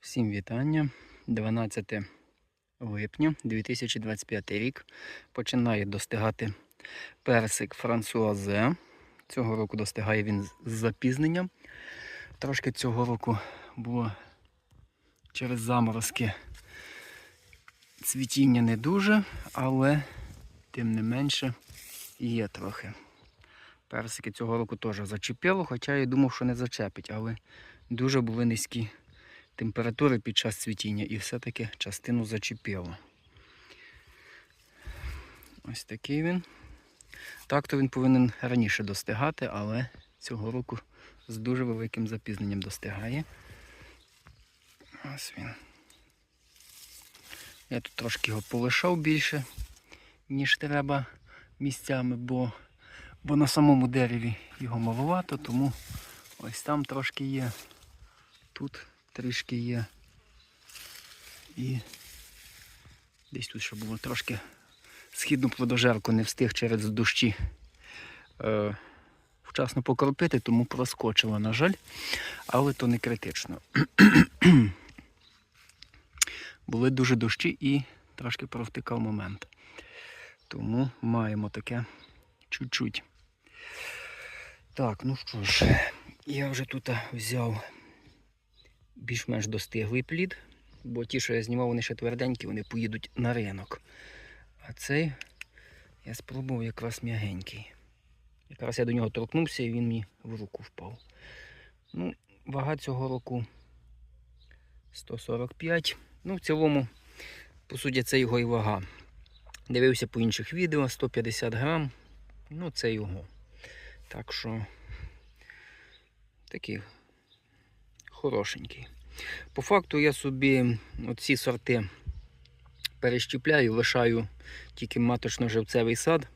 Всім вітання. 12 липня 2025 рік. Починає достигати персик Франсуазе. Цього року достигає він з запізненням. Трошки цього року було через заморозки цвітіння не дуже, але тим не менше є трохи. Персики цього року теж зачепило, хоча я думав, що не зачепить, але дуже були низькі температури під час цвітіння і все-таки частину зачепило. Ось такий він. Так то він повинен раніше достигати, але цього року з дуже великим запізненням достигає. Ось він. Я тут трошки його полишав більше, ніж треба місцями, бо, бо на самому дереві його маловато, тому ось там трошки є. Тут трішки є. І десь тут ще було трошки східну плодожерку не встиг через дощі е, вчасно покропити, тому проскочила, на жаль, але то не критично. Були дуже дощі і трошки провтикав момент. Тому маємо таке чуть-чуть. Так, ну що ж, я вже тут взяв більш-менш достиглий плід, бо ті, що я знімав, вони ще тверденькі, вони поїдуть на ринок. А цей я спробував якраз м'ягенький. Якраз я до нього торкнувся і він мені в руку впав. Ну, вага цього року 145. Ну, в цілому, по суті, це його і вага. Дивився по інших відео 150 грам. Ну, це його. Так що такий хорошенький. По факту я собі оці сорти перещіпляю, лишаю тільки маточно-живцевий сад.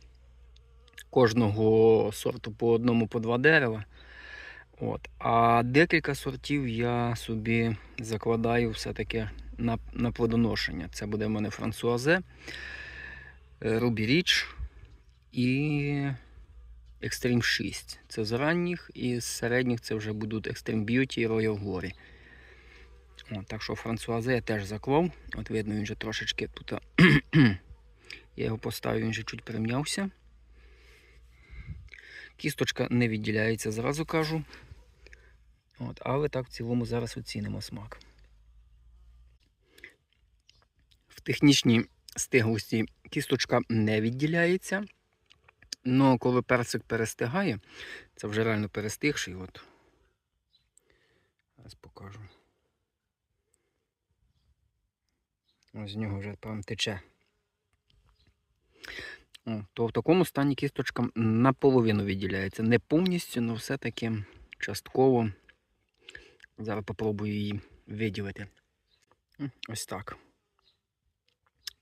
Кожного сорту по одному, по два дерева. От. А декілька сортів я собі закладаю все-таки на на плодоношення. Це буде в мене франсуазе, Рубі Річ і Extreme 6. Це з ранніх, і з середніх це вже будуть Extreme Beauty і Royal Glory. От, так що франсуазе я теж заклав. От видно, він вже трошечки тут. я його поставив, він вже чуть прим'явся. Кісточка не відділяється, зразу кажу. От, але так в цілому зараз оцінимо смак. В технічній стиглості кісточка не відділяється. Ну, коли персик перестигає, це вже реально перестигший. От. Зараз покажу. Ось з нього вже прям тече. О, то в такому стані кісточка наполовину відділяється. Не повністю, але все-таки частково. Зараз попробую її виділити. Ось так.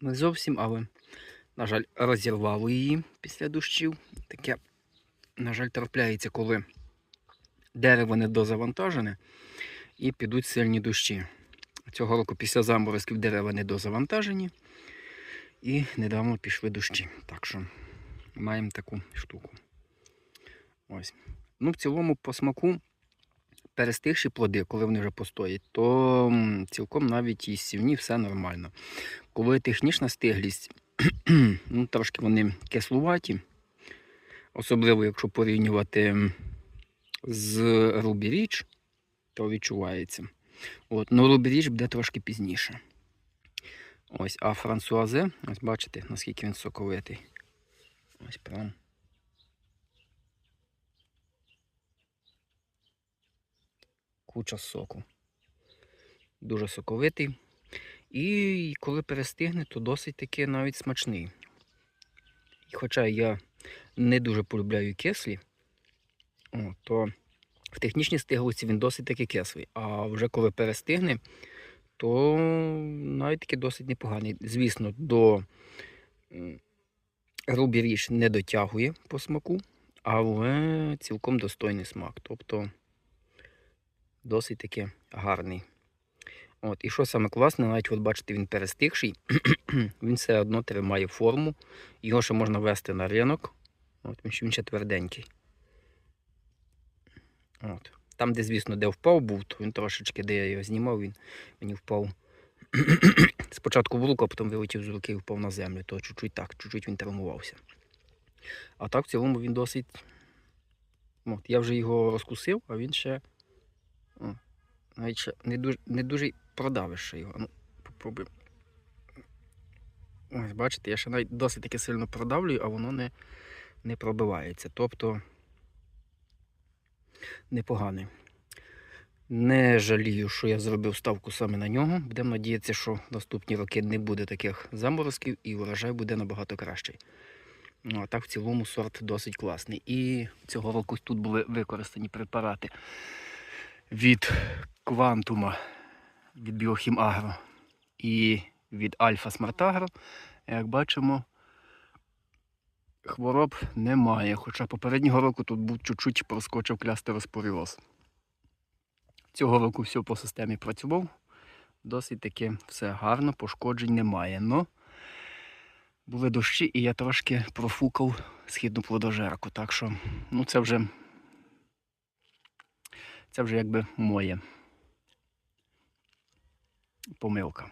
Не зовсім, але, на жаль, розірвало її після дощів. Таке, на жаль, трапляється, коли дерево недозавантажене і підуть сильні дощі. Цього року після заморозків дерева недозавантажені. І недавно пішли дощі. Так що маємо таку штуку. Ось. Ну, в цілому, по смаку, перестигші плоди, коли вони вже постоять, то цілком навіть і сівні все нормально. Коли технічна стиглість, ну, трошки вони кислуваті, особливо, якщо порівнювати з Rich, то відчувається. От, ну Rich буде трошки пізніше. Ось, а франсуазе, ось бачите, наскільки він соковитий. Ось прям. Куча соку. Дуже соковитий. І коли перестигне, то досить таки навіть смачний. Хоча я не дуже полюбляю кислі, то в технічній стиглості він досить таки кислий. А вже коли перестигне, то навіть таки досить непоганий. Звісно, до Рубі Річ не дотягує по смаку, але цілком достойний смак. Тобто досить таки гарний. От, І що саме класне, навіть от бачите, він перестигший, він все одно тримає форму. Його ще можна вести на ринок. От, Він ще тверденький. От. Там, де, звісно, де впав був, то він трошечки, де я його знімав, він мені впав. Спочатку в руку, а потім вилетів з руки і впав на землю. То чуть-чуть так, чуть-чуть він травмувався. А так в цілому він досить. От, я вже його розкусив, а він ще. Навіть ще не дуже, не дуже продавиш ще його. Ну, попробуємо. Ось, бачите, я ще навіть досить таки сильно продавлюю, а воно не, не пробивається. Тобто непоганий. Не жалію, що я зробив ставку саме на нього. Будемо надіятися, що наступні роки не буде таких заморозків і урожай буде набагато кращий. Ну, а так в цілому сорт досить класний. І цього року тут були використані препарати від Квантума, від Біохім Агро і від Альфа Смартагро. Як бачимо, хвороб немає. Хоча попереднього року тут був чуть-чуть проскочив клястероспоріоз. Цього року все по системі працював. Досить таки все гарно, пошкоджень немає. Но були дощі, і я трошки профукав східну плодожерку. Так що, ну це вже це вже якби моє Pomeuca.